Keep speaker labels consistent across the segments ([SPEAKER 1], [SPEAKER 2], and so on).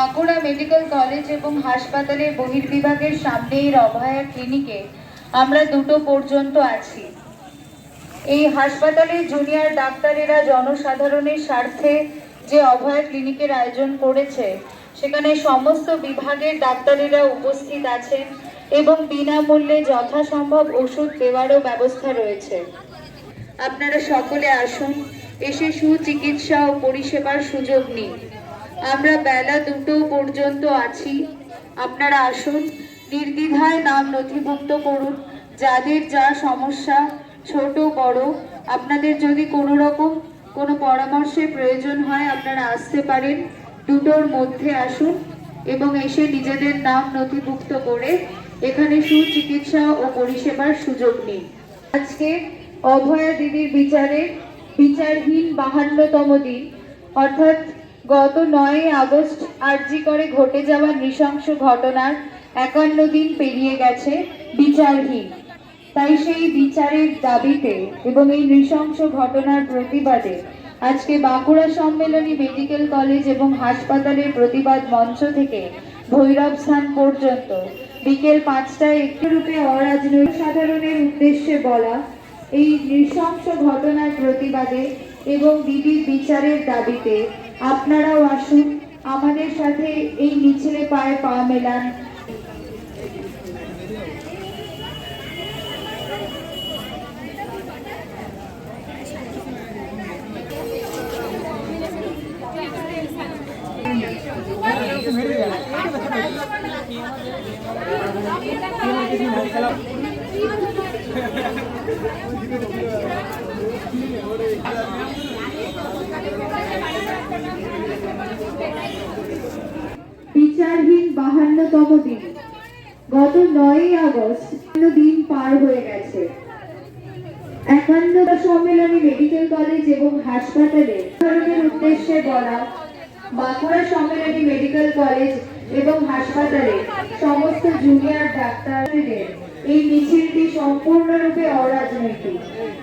[SPEAKER 1] Bankura medical college এবং হাসপাতালের বহির্বিভাগের সামনের অভয়া ক্লিনিকে আমরা দুটো পর্যন্ত আছি। এই হাসপাতালের জুনিয়র ডাক্তারেরা জনসাধারণের স্বার্থে যে অভয়া ক্লিনিকের আয়োজন করেছে, সেখানে সমস্ত বিভাগের ডাক্তারেরা উপস্থিত আছেন এবং বিনামূল্যে যথাসম্ভব ওষুধ দেওয়ারও ব্যবস্থা রয়েছে। আপনারা সকলে আসুন, এসে সুচিকিৎসা ও পরিষেবার সুযোগ নিন। আমরা বেলা দুটো পর্যন্ত আছি। আপনারা আসুন, নির্দ্বিধায় নাম নথিভুক্ত করুন। যাদের যা সমস্যা, ছোট, বড়, আপনাদের যদি কোনো রকম কোনো পরামর্শের প্রয়োজন হয়, আপনারা আসতে পারেন। দুটোর মধ্যে আসুন এবং এসে নিজেদের নাম নথিভুক্ত করে এখানে সুচিকিৎসা ও পরিষেবার সুযোগ নিন। আজকে অভয়া দিদির বিচারে বিচারহীন বাহান্নতম দিন। অর্থাৎ গত নয় আগস্ট আরজি করে ঘটে যাওয়া নৃশংস ঘটনার একান্ন দিন পেরিয়ে গেছে বিচারহীন। তাই সেই বিচারের দাবিতে এবং এই নৃশংস ঘটনার প্রতিবাদে আজকে বাঁকুড়া সম্মেলনী মেডিকেল কলেজ এবং হাসপাতালের প্রতিবাদ মঞ্চ থেকে ভৈরব স্থান পর্যন্ত বিকেল পাঁচটায় একটি রূপে অরাজনৈতিক সাধারণের উদ্দেশ্যে বলা এই নৃশংস ঘটনার প্রতিবাদে এবং দিদির বিচারের দাবিতে আপনারাও আসুন আমাদের সাথে এই মিছিলে পায়ে পা মেলান বিচারহীন বাহান্নতম দিন। গত নয়ই আগস্ট দিন পার হয়ে গেছে। একান্নটা সম্মেলনী মেডিকেল কলেজ এবং হাসপাতালে ধরনের উদ্দেশ্যে বলা, বাঁকুড়া সম্মেলনী মেডিকেল কলেজ এবং হাসপাতালে সমস্ত জুনিয়র ডাক্তারদের এই মিছিলটি সম্পূর্ণরূপে অরাজনৈতিক।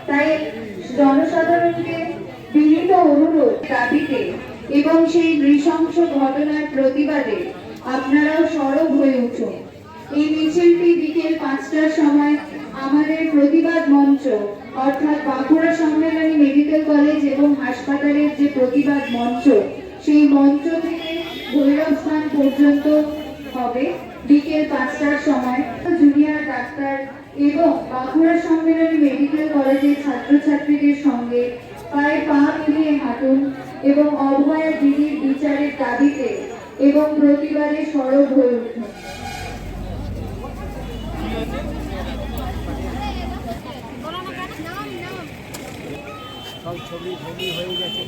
[SPEAKER 1] তাই জনসাধারণকে বিনীত অনুরোধ দাবিতে এবং সেই নৃশংস ঘটনার প্রতিবাদে আপনারাও সরব হয়ে উঠুন। এই মিছিলটি বিকেল পাঁচটার সময় আমাদের প্রতিবাদ মঞ্চ, অর্থাৎ বাঁকুড়া সম্মেলনী মেডিকেল কলেজ এবং হাসপাতালের যে প্রতিবাদ মঞ্চ, সেই মঞ্চ থেকে ভৈরব স্থান পর্যন্ত হবে বিকেল পাঁচটার সময়। জুনিয়র ডাক্তার এবং বাঁকুড়া সম্মেলনী মেডিকেল কলেজের ছাত্রছাত্রীদের সঙ্গে পায়ে পা মিলিয়ে হাঁটুন এবং অভয়া দিদির বিচারের দাবিতে এবং প্রতিবাদে সরব হয়ে
[SPEAKER 2] সব ছবি ছবি হয়ে গেছে